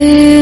Yeah.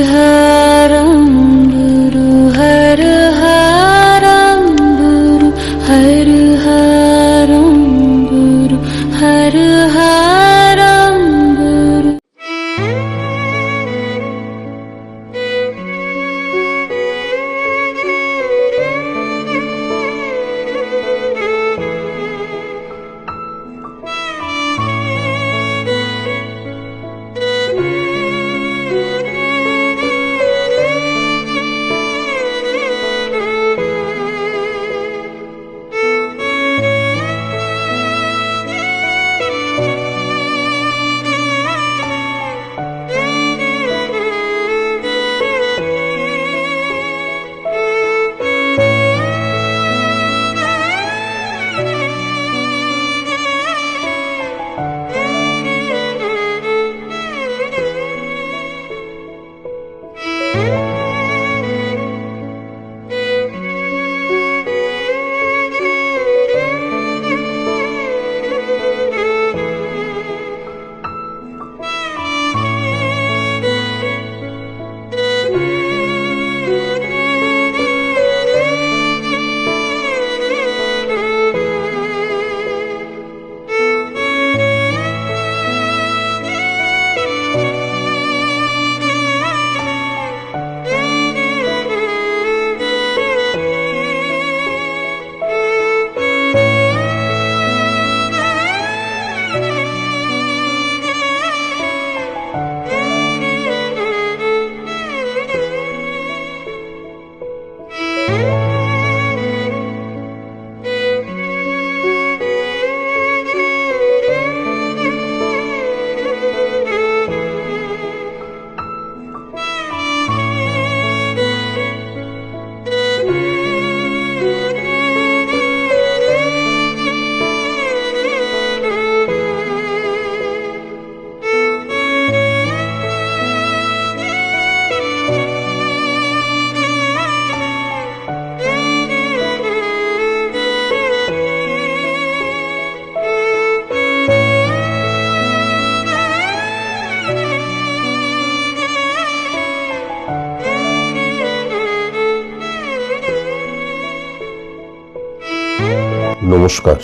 নমস্কার।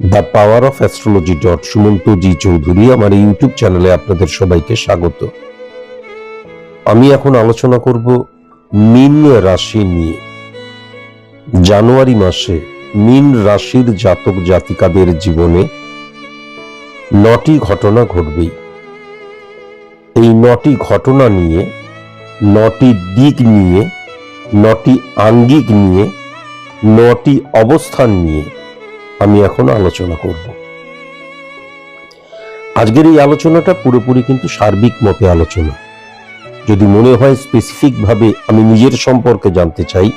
The power of astrology dot Sumanta G Chowdhury আমার YouTube চ্যানেলে আপনাদের সবাইকে স্বাগত। আমি এখন আলোচনা করব মিন রাশি নিয়ে। জানুয়ারি মাসে মিন রাশির জাতক জাতিকাদের জীবনে নটি ঘটনা ঘটবেই। এই নটি ঘটনা নিয়ে, নটি দিক নিয়ে, নটি আঙ্গিক নিয়ে নটি অবস্থান নিয়ে আমি এখন আলোচনা করব। আজকের এই আলোচনাটা পুরোপুরি কিন্তু সার্বিক মতে আলোচনা। যদি মনে হয় স্পেসিফিক ভাবে আমি নিজের সম্পর্কে জানতে চাই,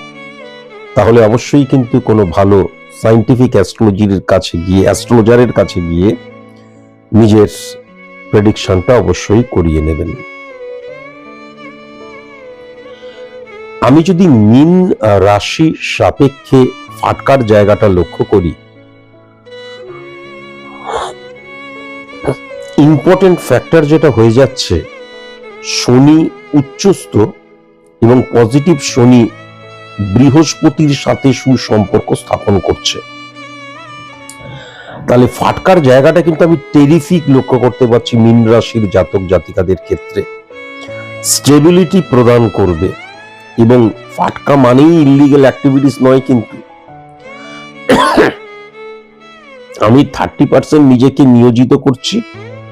তাহলে অবশ্যই কিন্তু কোনো ভালো সাইন্টিফিক অ্যাস্ট্রোলজির কাছে গিয়ে অ্যাস্ট্রোলজারের কাছে গিয়ে নিজের প্রেডিকশনটা অবশ্যই করিয়ে নেবেন। আমি যদি মিন রাশি সাপেক্ষে ফাটকার জায়গাটা লক্ষ্য করি ইম্পর্টেন্ট ফ্যাক্টর যেটা হয়ে যাচ্ছে, শনি উচ্চস্থ এবং পজিটিভ শনি বৃহস্পতির সাথে সুসম্পর্ক স্থাপন করছে। তাহলে ফাটকার জায়গাটা কিন্তু আমি টেরিফিক লক্ষ্য করতে পারছি মিন রাশির জাতক জাতিকাদের ক্ষেত্রে। স্টেবিলিটি প্রদান করবে। এবং ফাটকা মানেই ইলিগেল অ্যাক্টিভিটিস নয় কিন্তু। আমি থার্টি পার্সেন্ট নিজেকে নিয়োজিত করছি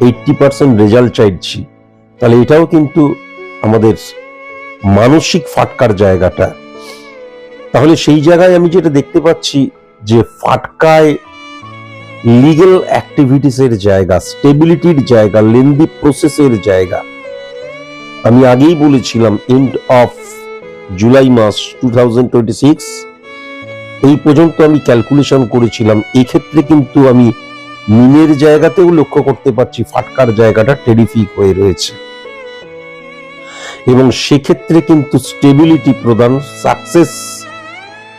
এইটটি পার্সেন্ট রেজাল্ট চাইছি। তাহলে এটাও কিন্তু আমাদের মানসিক ফাটকার জায়গাটা। তাহলে সেই জায়গায় আমি যেটা দেখতে পাচ্ছি যে ফাটকায় লিগেল অ্যাক্টিভিটিসের জায়গা স্টেবিলিটির জায়গা লেন্দি প্রসেসের জায়গা। আমি আগেই বলেছিলাম এন্ড অফ জুলাই মাস টু এই পর্যন্ত আমি ক্যালকুলেশন করেছিলাম। এক্ষেত্রে কিন্তু আমি মিনের জায়গাতেও লক্ষ্য করতে পারছি, ফাটকার জায়গাটা টেরিফিক হয়ে রয়েছে। এবং সেক্ষেত্রে কিন্তু স্টেবিলিটি প্রদান সাকসেস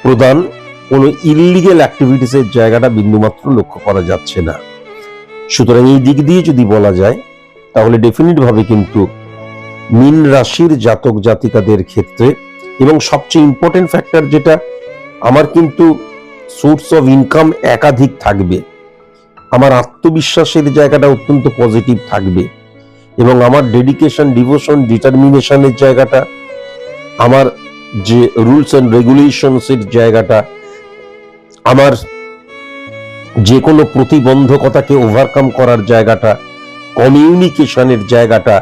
প্রদান, কোনো ইললিগেল অ্যাক্টিভিটিসের জায়গাটা বিন্দুমাত্র লক্ষ্য করা যাচ্ছে না। সুতরাং এই দিক দিয়ে যদি বলা যায়, তাহলে ডেফিনিট ভাবে কিন্তু মিন রাশির জাতক জাতিকাদের ক্ষেত্রে এবং সবচেয়ে ইম্পর্টেন্ট ফ্যাক্টর যেটা, আমার কিন্তু সোর্স অফ ইনকাম একাধিক থাকবে। আমার আত্মবিশ্বাসের জায়গাটা অত্যন্ত পজিটিভ থাকবে এবং আমার ডেডিকেশন ডিভোশন ডিটারমিনেশনের জায়গাটা, আমার যে রুলস অ্যান্ড রেগুলেশনসের জায়গাটা, আমার যে কোনো প্রতিবন্ধকতাকে ওভারকাম করার জায়গাটা কমিউনিকেশনের জায়গাটা,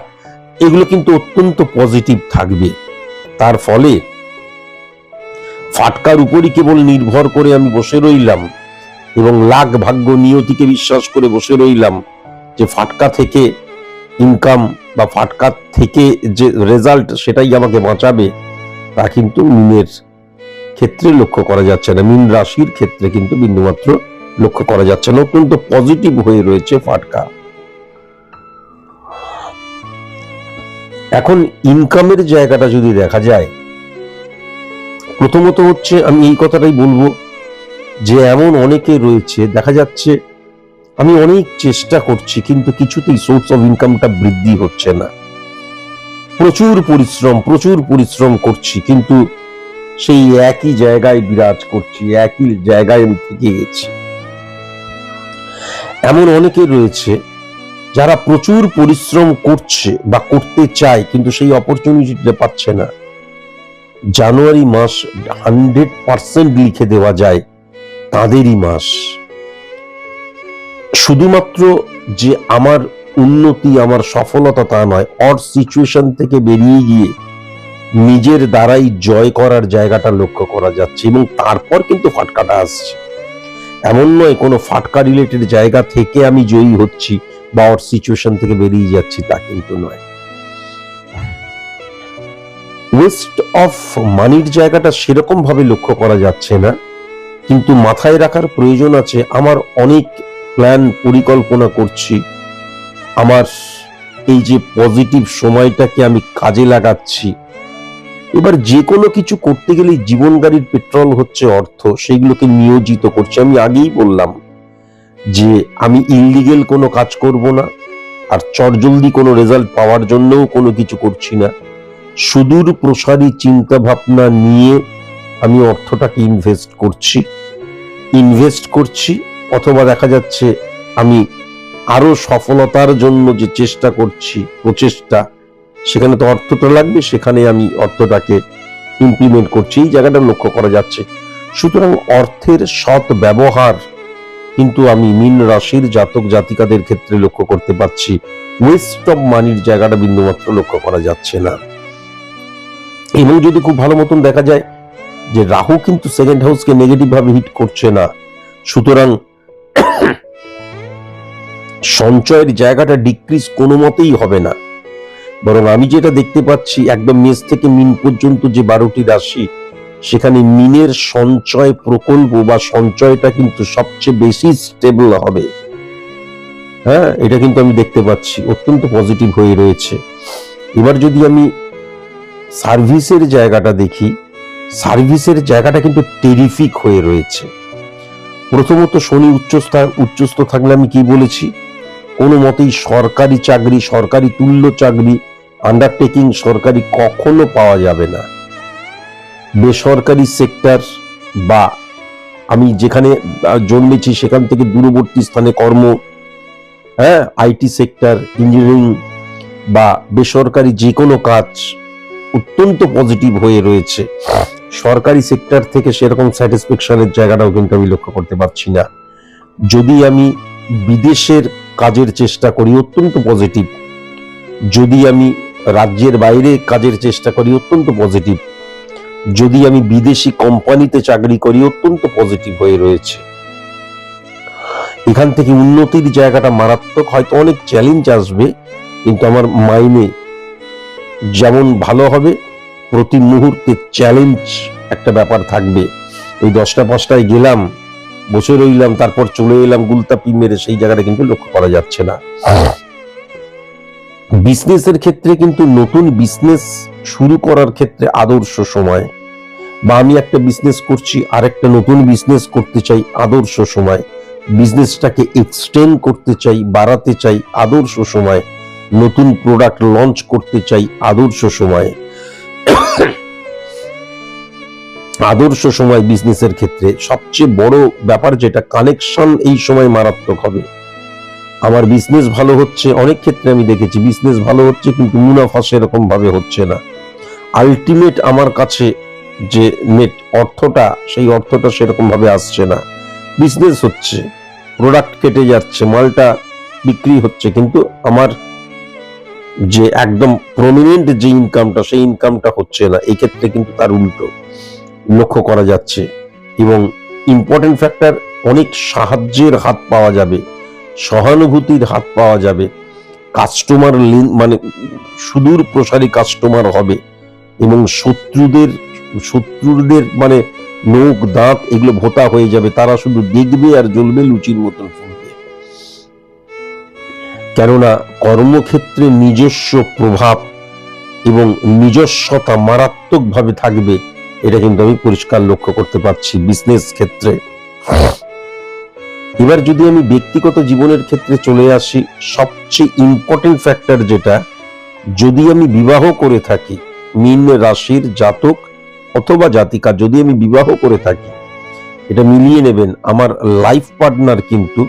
এগুলো কিন্তু অত্যন্ত পজিটিভ থাকবে। তার ফলে ফাটকার উপরই কেবল নির্ভর করে আমি বসে রইলাম এবং লাখ ভাগ্য নিয়তিকে বিশ্বাস করে বসে রইলাম যে ফাটকা থেকে ইনকাম বা ফাটকা থেকে যে রেজাল্ট সেটাই আমাকে বাঁচাবে, তা কিন্তু মিনের ক্ষেত্রে লক্ষ্য করা যাচ্ছে না। মিন রাশির ক্ষেত্রে কিন্তু বিন্দুমাত্র লক্ষ্য করা যাচ্ছে না। অত্যন্ত পজিটিভ হয়ে রয়েছে ফাটকা। এখন ইনকামের জায়গাটা যদি দেখা যায়, প্রথমত হচ্ছে আমি এই কথাটাই বলব যে এমন অনেকে রয়েছে, দেখা যাচ্ছে আমি অনেক চেষ্টা করছি কিন্তু কিছুতেই সোর্স অফ ইনকামটা বৃদ্ধি হচ্ছে না। প্রচুর পরিশ্রম প্রচুর পরিশ্রম করছি কিন্তু সেই একই জায়গায় বিরাজ করছি, একই জায়গায় আমি থেকে গেছি। এমন অনেকে রয়েছে যারা প্রচুর পরিশ্রম করছে বা করতে চায়, কিন্তু সেই অপরচুনিটিটা পাচ্ছে না। জানুয়ারি মাস হান্ড্রেড পার্সেন্ট লিখে দেওয়া যায় তাদেরই মাস। শুধুমাত্র যে আমার উন্নতি, আমার সফলতা তা নয় অর সিচুয়েশন থেকে বেরিয়ে গিয়ে নিজের দ্বারাই জয় করার জায়গাটা লক্ষ্য করা যাচ্ছে এবং তারপর কিন্তু ফাটকাটা আসছে। এমন নয়, কোনো ফাটকা রিলেটেড জায়গা থেকে আমি জয়ী হচ্ছি। বা অর সিচুয়েশন থেকে বেরিয়ে যাচ্ছি তা কিন্তু নয়। ওয়েস্ট অফ মানির জায়গাটা সেরকম ভাবে লক্ষ্য করা যাচ্ছে না, কিন্তু মাথায় রাখার প্রয়োজন আছে। আমার অনেক প্ল্যান পরিকল্পনা করছি। আমার এই যে পজিটিভ সময়টাকে আমি কাজে লাগাচ্ছি। এবার যে কোনো কিছু করতে গেলে জীবন গাড়ির পেট্রোল হচ্ছে অর্থ, সেইগুলোকে নিয়োজিত করছি। আমি আগেই বললাম যে আমি ইলিগেল কোনো কাজ করব না, আর চটজলদি কোনো রেজাল্ট পাওয়ার জন্যও কোনো কিছু করছি না। সুদূর প্রসারী চিন্তা ভাবনা নিয়ে আমি অর্থটাকে ইনভেস্ট করছি। ইনভেস্ট করছি, অথবা দেখা যাচ্ছে আমি আরও সফলতার জন্য যে চেষ্টা করছি, প্রচেষ্টা, সেখানে তো অর্থটা লাগবে, সেখানে আমি অর্থটাকে ইমপ্লিমেন্ট করছি। এই জায়গাটা লক্ষ্য করা যাচ্ছে। সুতরাং অর্থের সৎ ব্যবহার কিন্তু আমি মিন রাশির জাতক জাতিকাদের ক্ষেত্রে লক্ষ্য করতে পারছি ওয়েস্ট অফ মানির জায়গাটা বিন্দুমাত্র লক্ষ্য করা যাচ্ছে না। এবং যদি খুব ভালো মতন দেখা যায় যে রাহু কিন্তু সেকেন্ড হাউসকে নেগেটিভ ভাবে হিট করছে না, সুতরাং সঞ্চয়ের জায়গাটা ডিক্রিজ কোনো মতেই হবে না। বরং আমি যেটা দেখতে পাচ্ছি, একদম মেষ থেকে মিন পর্যন্ত যে বারোটি রাশি সেখানে মিনের সঞ্চয় প্রকল্প বা সঞ্চয়টা কিন্তু সবচেয়ে বেশি স্টেবল হবে। হ্যাঁ এটা কিন্তু আমি দেখতে পাচ্ছি, অত্যন্ত পজিটিভ হয়ে রয়েছে। এবার যদি আমি সার্ভিসের জায়গাটা দেখি সার্ভিসের জায়গাটা কিন্তু টেরিফিক হয়ে রয়েছে। প্রথমত শনি উচ্চস্থা, উচ্চস্থ থাকলে আমি কি বলেছি? কোনো মতেই সরকারি চাকরি, সরকারি তুল্য চাকরি আন্ডারটেকিং সরকারি কখনো পাওয়া যাবে না। বেসরকারি সেক্টর বা আমি যেখানে জন্মেছি সেখান থেকে দূরবর্তী স্থানে কর্ম হ্যাঁ আইটি সেক্টর ইঞ্জিনিয়ারিং বা বেসরকারি যে কোনো কাজ অত্যন্ত পজিটিভ হয়ে রয়েছে। সরকারি সেক্টর থেকে সেরকম স্যাটিসফ্যাকশনের জায়গাটাও কিন্তু আমি লক্ষ্য করতে পারছি না। যদি আমি বিদেশের কাজের চেষ্টা করি, অত্যন্ত পজিটিভ যদি আমি রাজ্যের বাইরে কাজের চেষ্টা করি, অত্যন্ত পজিটিভ যদি আমি বিদেশি কোম্পানিতে চাকরি করি, অত্যন্ত পজিটিভ হয়ে রয়েছে। এখান থেকে উন্নতির জায়গাটা মারাত্মক, হয়তো অনেক চ্যালেঞ্জ আসবে, কিন্তু আমার মাইনে যেমন ভালো হবে, প্রতি মুহূর্তে চ্যালেঞ্জ একটা ব্যাপার থাকবে। ওই দশটা পাঁচটায় গেলাম, বসে রইলাম, তারপর চলে এলাম, গুলতাপি মেরে, সেই জায়গাটা কিন্তু লক্ষ্য করা যাচ্ছে না। বিজনেসের ক্ষেত্রে কিন্তু নতুন বিজনেস শুরু করার ক্ষেত্রে আদর্শ সময়। বা আমি একটা বিজনেস করছি, আরেকটা নতুন বিজনেস করতে চাই, আদর্শ সময়। বিজনেসটাকে এক্সটেন্ড করতে চাই, বাড়াতে চাই, আদর্শ সময়। নতুন প্রোডাক্ট লঞ্চ করতে চাই, আদর্শ সময়। আদর্শ সময় বিজনেসের ক্ষেত্রে সবচেয়ে বড় ব্যাপার যেটা কানেকশন এই সময় মারাত্মক হবে। আমার বিজনেস ভালো হচ্ছে, অনেক ক্ষেত্রে আমি দেখেছি বিজনেস ভালো হচ্ছে কিন্তু মুনাফা সেরকম ভাবে হচ্ছে না। আলটিমেট আমার কাছে যে নেট অর্থটা, সেই অর্থটা সেরকম ভাবে আসছে না। বিজনেস হচ্ছে প্রোডাক্ট কেটে যাচ্ছে, মালটা বিক্রি হচ্ছে, কিন্তু আমার যে একদম প্রমিনেন্ট যে ইনকামটা সেই ইনকামটা হচ্ছে না। এই ক্ষেত্রে কিন্তু তার উল্টো লক্ষ্য করা যাচ্ছে এবং ইম্পর্টেন্ট ফ্যাক্টর অনেক সাহায্যের হাত পাওয়া যাবে। সহানুভূতির হাত পাওয়া যাবে। কাস্টমার মানে সুদূর প্রসারী কাস্টমার হবে এবং শত্রুদের শত্রুদের মানে নখ, দাঁত এগুলো ভোতা হয়ে যাবে। তারা শুধু দেখবে আর জ্বলবে লুচির মতন ফুলবে। কেননা কর্মক্ষেত্রে নিজস্ব প্রভাব এবং নিজস্বতা মারাত্মকভাবে থাকবে, এটা কিন্তু আমি পরিষ্কার লক্ষ্য করতে পারছি। বিজনেস ক্ষেত্রে এবার যদি আমি ব্যক্তিগত জীবনের ক্ষেত্রে চলে আসি, সবচেয়ে ইম্পর্টেন্ট ফ্যাক্টর যেটা, যদি আমি বিবাহ করে থাকি, মিন রাশির জাতক অথবা জাতিকা, যদি আমি বিবাহ করে থাকি, এটা মিলিয়ে নেবেন আমার লাইফ পার্টনার কিন্তু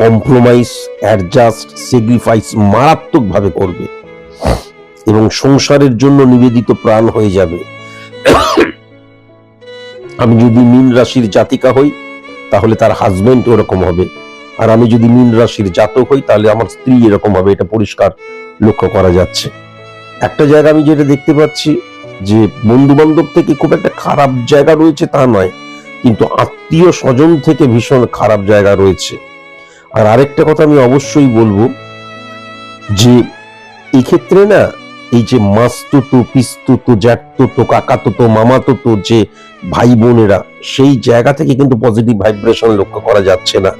কম্প্রোমাইজ অ্যাডজাস্ট স্যাক্রিফাইস মারাত্মকভাবে করবে এবং সংসারের জন্য নিবেদিত প্রাণ হয়ে যাবে। আমি যদি মিন রাশির জাতিকা হই তাহলে তার হাজবেন্ড ওরকম হবে। আর আমি যদি মিন রাশির জাতক হই, তাহলে আমার স্ত্রী এরকম হবে, এটা পরিষ্কার লক্ষ্য করা যাচ্ছে। একটা জায়গা আমি যেটা দেখতে পাচ্ছি, যে বন্ধু বান্ধব থেকে খুব একটা খারাপ জায়গা রয়েছে তা নয়, কিন্তু আত্মীয় স্বজন থেকে ভীষণ খারাপ জায়গা রয়েছে। আর আরেকটা কথা আমি অবশ্যই বলব, যে এক্ষেত্রে না এই যে মাস্তুতো, পিস্তুতো, জ্যাঠতুতো, কাকাতুতো, মামাতুতো যে ভাই বোনেরা সেই জায়গা থেকে কিন্তু পজিটিভ ভাইব্রেশন লক্ষ্য করা যাচ্ছে না।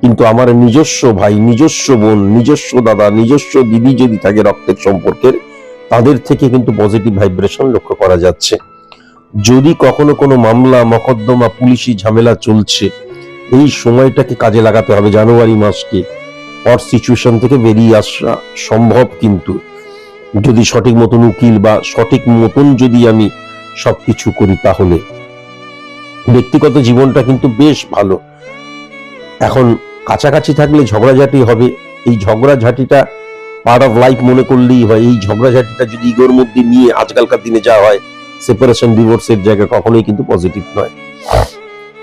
কিন্তু আমার নিজস্ব ভাই, নিজস্ব বোন, নিজস্ব দাদা, নিজস্ব দিদি যদি থাকে রক্তের সম্পর্কের, তাদের থেকে কিন্তু পজিটিভ ভাইব্রেশন লক্ষ্য করা যাচ্ছে। যদি কখনো কোনো মামলা, মকদ্দমা, পুলিশি ঝামেলা চলছে, এই সময়টাকে কাজে লাগাতে হবে জানুয়ারি মাসকে। অর সিচুয়েশন থেকে বেরিয়ে আসা সম্ভব কিন্তু। যদি সঠিক মতন উকিল বা সঠিক মতন যদি আমি সবকিছু করি তাহলে। ব্যক্তিগত জীবনটা কিন্তু বেশ ভালো। এখন কাছাকাছি থাকলে ঝগড়াঝাটি হবে। এই ঝগড়াঝাটিটা পার্ট অফ লাইফ মনে করলেই হয়। এই ঝগড়াঝাটিটা যদি ইগোর মধ্যে নিয়ে আজকালকার দিনে যা হয় সেপারেশন ডিভোর্সের জায়গা কখনোই কিন্তু পজিটিভ নয়।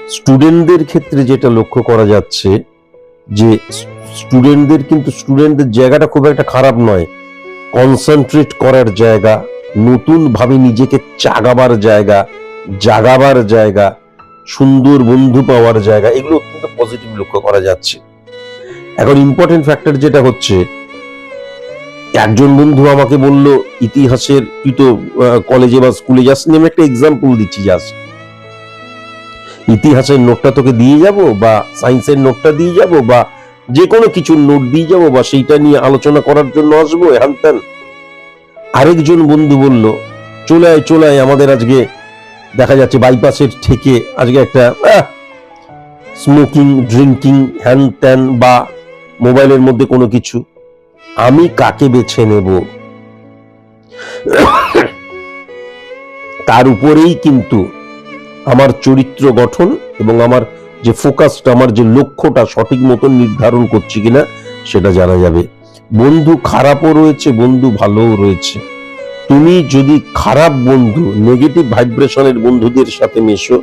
স্টুডেন্টদের ক্ষেত্রে যেটা লক্ষ্য করা যাচ্ছে যে স্টুডেন্টদের কিন্তু স্টুডেন্টদের জায়গাটা খুব একটা খারাপ নয়। কনসেন্ট্রেট করার জায়গা, নতুন ভাবে নিজেকে চাগাবার জায়গা, জাগাবার জায়গা, সুন্দর বন্ধু পাওয়ার জায়গা, এগুলো অত্যন্ত পজিটিভ লক্ষ্য করা যাচ্ছে। এখন ইম্পর্টেন্ট ফ্যাক্টর যেটা হচ্ছে, একজন বন্ধু আমাকে বলল, ইতিহাসের, তুই তো কলেজে বা স্কুলে যাস আমি একটা এক্সাম্পল দিচ্ছি যাস ইতিহাসের নোটটা তোকে দিয়ে যাব বা সায়েন্সের নোটটা দিয়ে যাব বা যে কোনো কিছু নোট দিয়ে যাব বা সেইটা নিয়ে আলোচনা করার জন্য আসব হ্যান ত্যান। আরেকজন বন্ধু বলল চলে আয় চলে আয় আমাদের আজকে দেখা যাচ্ছে বাইপাসের থেকে আজকে একটা স্মোকিং ড্রিঙ্কিং হ্যান ত্যান বা মোবাইলের মধ্যে কোনো কিছু। আমি কাকে বেছে নেব? তার উপরেই কিন্তু আমার চরিত্র গঠন এবং আমার যে ফোকাসটা আমার যে লক্ষ্যটা সঠিক মতন নির্ধারণ করছি কিনা সেটা জানা যাবে। বন্ধু খারাপও রয়েছে, বন্ধু ভালোও রয়েছে। তুমি যদি খারাপ বন্ধু নেগেটিভ ভাইব্রেশনের বন্ধুদের সাথে মেশো,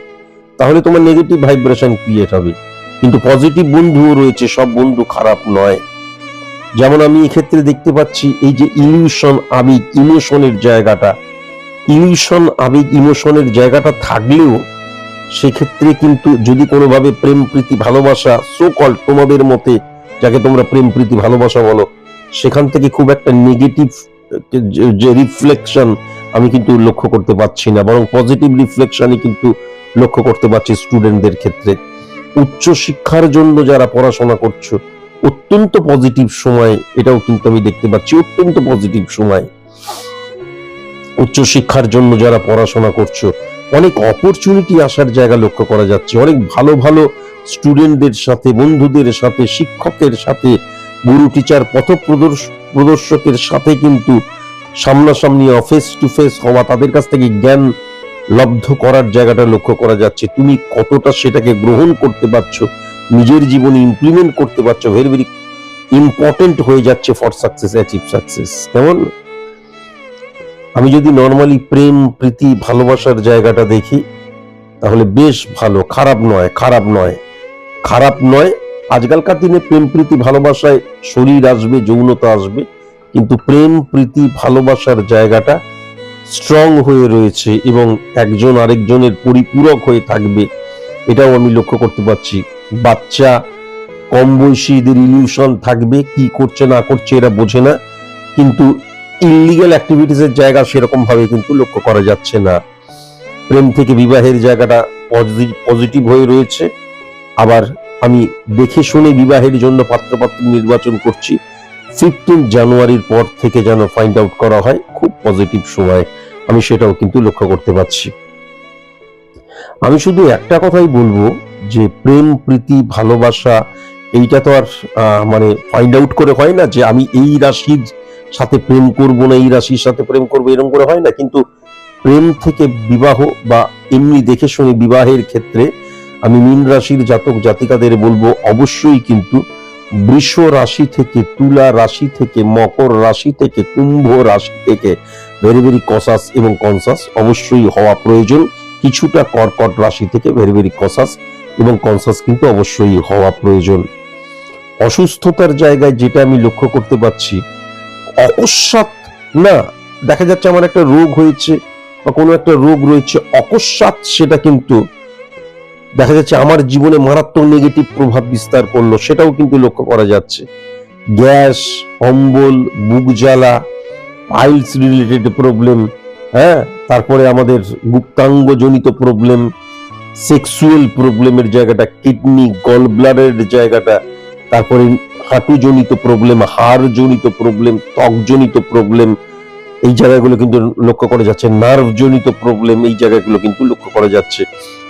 তাহলে তোমার নেগেটিভ ভাইব্রেশন ক্রিয়েট হবে। কিন্তু পজিটিভ বন্ধুও রয়েছে, সব বন্ধু খারাপ নয়। যেমন আমি এক্ষেত্রে দেখতে পাচ্ছি, এই যে ইলিউশন আবেগ ইমোশনের জায়গাটা। ইলিউশন আবেগ ইমোশনের জায়গাটা থাকলেও সেক্ষেত্রে কিন্তু যদি কোনোভাবে প্রেম, প্রীতি, ভালোবাসা সো কল তোমাদের মতে যাকে তোমরা প্রেম, প্রীতি, ভালোবাসা বলো, সেখান থেকে খুব একটা নেগেটিভ যে রিফ্লেকশন আমি কিন্তু লক্ষ্য করতে পারছি না, বরং পজিটিভ রিফ্লেকশনই কিন্তু লক্ষ্য করতে পারছি স্টুডেন্টদের ক্ষেত্রে। উচ্চ শিক্ষার জন্য যারা পড়াশোনা করছ, অত্যন্ত পজিটিভ সময় এটাও কিন্তু আমি দেখতে পাচ্ছি, অত্যন্ত পজিটিভ সময়। উচ্চ শিক্ষার জন্য যারা পড়াশোনা করছ, অনেক অপরচুনিটি আসার জায়গা লক্ষ্য করা যাচ্ছে। অনেক ভালো ভালো স্টুডেন্টদের সাথে, বন্ধুদের সাথে, শিক্ষকের সাথে গুরু টিচার পথ প্রদর্শকের সাথে কিন্তু সামনাসামনি ফেস টু ফেস হওয়া, তাদের কাছ থেকে জ্ঞান লব্ধ করার জায়গাটা লক্ষ্য করা যাচ্ছে। তুমি কতটা সেটাকে গ্রহণ করতে পারছ, নিজের জীবনে ইমপ্লিমেন্ট করতে পারছ ভেরি ভেরি ইম্পর্টেন্ট হয়ে যাচ্ছে ফর সাকসেস অ্যাচিভ সাকসেস কেমন? আমি যদি নর্মালি প্রেম, প্রীতি, ভালোবাসার জায়গাটা দেখি, তাহলে বেশ ভালো। খারাপ নয় খারাপ নয়। খারাপ নয়, আজকালকার দিনে প্রেম, প্রীতি, ভালোবাসায় শরীর আসবে, যৌনতা আসবে, কিন্তু প্রেম, প্রীতি, ভালোবাসার জায়গাটা স্ট্রং হয়ে রয়েছে এবং একজন আরেকজনের পরিপূরক হয়ে থাকবে, এটাও আমি লক্ষ্য করতে পারছি। বাচ্চা, কম বয়সীদের ইলিউশন থাকবে, কি করছে, না করছে, এরা বোঝে না। কিন্তু ইলিগাল অ্যাক্টিভিটিসের জায়গা সেরকম ভাবে কিন্তু লক্ষ্য করা যাচ্ছে না। প্রেম থেকে বিবাহের জায়গাটা পজিটিভ হয়ে রয়েছে। আবার আমি দেখে শুনে বিবাহের জন্য পাত্রপাত্র নির্বাচন করছি। ফিফটিন জানুয়ারির পর থেকে যেন ফাইন্ড আউট করা হয়, খুব পজিটিভ সময়। আমি সেটাও কিন্তু লক্ষ্য করতে পারছি। আমি শুধু একটা কথাই বলব যে প্রেম, প্রীতি, ভালোবাসা, এইটা তো আর মানে ফাইন্ড আউট করে হয় না যে আমি এই রাশির সাথে প্রেম করব না, এই রাশির সাথে প্রেম করব এরকম করে হয় না, কিন্তু প্রেম থেকে বিবাহ বা এমনি দেখে শুনে বিবাহের ক্ষেত্রে আমি মীন রাশির জাতক জাতিকাদের বলব, অবশ্যই কিন্তু বৃষ রাশি থেকে, তুলা রাশি থেকে, মকর রাশি থেকে, কুম্ভ রাশি থেকে ভেরি ভেরি কসাস এবং কনসাস অবশ্যই হওয়া প্রয়োজন। কিছুটা কর্কট রাশি থেকে ভেরি ভেরি কসাস এবং কনসাস কিন্তু অবশ্যই হওয়া প্রয়োজন। অসুস্থতার জায়গায় যেটা আমি লক্ষ্য করতে পারছি অকস্মাৎ, না, দেখা যাচ্ছে আমার একটা রোগ হয়েছে বা কোনো একটা রোগ রয়েছে, অকস্মাৎ সেটা কিন্তু দেখা যাচ্ছে আমার জীবনে মারাত্মক নেগেটিভ প্রভাব বিস্তার করল, সেটাও কিন্তু লক্ষ্য করা যাচ্ছে। গ্যাস, অম্বল, বুক জ্বালা, পাইলস রিলেটেড প্রবলেম হ্যাঁ তারপরে আমাদের গুপ্তাঙ্গ জনিত প্রবলেম সেক্সুয়াল প্রবলেমের জায়গাটা কিডনি গল ব্লাডারের জায়গাটা তারপরে হাঁটু জনিত প্রবলেম হাড় জনিত প্রবলেম ত্বক জনিত প্রবলেম এই জায়গাগুলো কিন্তু লক্ষ্য করা যাচ্ছে। নার্ভ জনিত প্রবলেম এই জায়গাগুলো কিন্তু লক্ষ্য করা যাচ্ছে।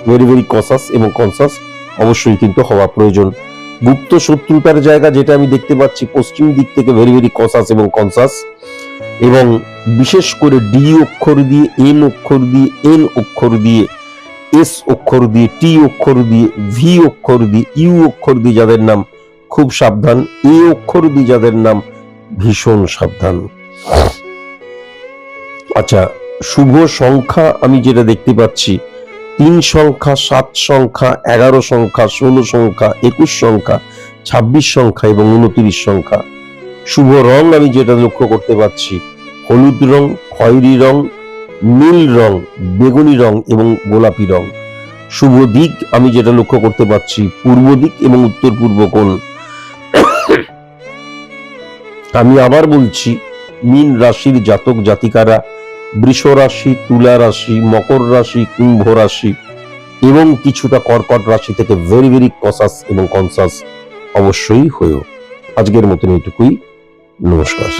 ভেরি ভেরি কসাস এবং কনসাস অবশ্যই কিন্তু হওয়া প্রয়োজন। গুপ্ত শত্রুতার জায়গা যেটা আমি দেখতে পাচ্ছি, পশ্চিম দিক থেকে ভেরি ভেরি কসাস এবং কনসাস এবং বিশেষ করে ডি অক্ষর দিয়ে এন অক্ষর দিয়ে এন অক্ষর দিয়ে এস অক্ষর দিয়ে টি অক্ষর দিয়ে ভি অক্ষর দিয়ে ইউ অক্ষর দিয়ে যাদের নাম খুব সাবধান। এ অক্ষর যাদের নাম ভীষণ সাবধান। আচ্ছা শুভ সংখ্যা আমি যেটা দেখতে পাচ্ছি, তিন সংখ্যা, সাত সংখ্যা, এগারো সংখ্যা, ষোলো সংখ্যা, একুশ সংখ্যা, ছাব্বিশ সংখ্যা এবং উনত্রিশ সংখ্যা। শুভ রং আমি যেটা লক্ষ্য করতে পারছি হলুদ রং, খয়েরি রং, নীল রং, বেগুনি রং এবং গোলাপি রং। শুভ দিক আমি যেটা লক্ষ্য করতে পারছি পূর্ব দিক এবং উত্তর পূর্ব কোণ। আমি আবার বলছি, মিন রাশির জাতক জাতিকারা বৃষ রাশি, তুলা রাশি, মকর রাশি, কুম্ভ রাশি এবং কিছুটা কর্কট রাশি থেকে ভেরি ভেরি কসাস এবং কনসাস অবশ্যই হয়েও। আজকের মতন এইটুকুই। নমস্কার।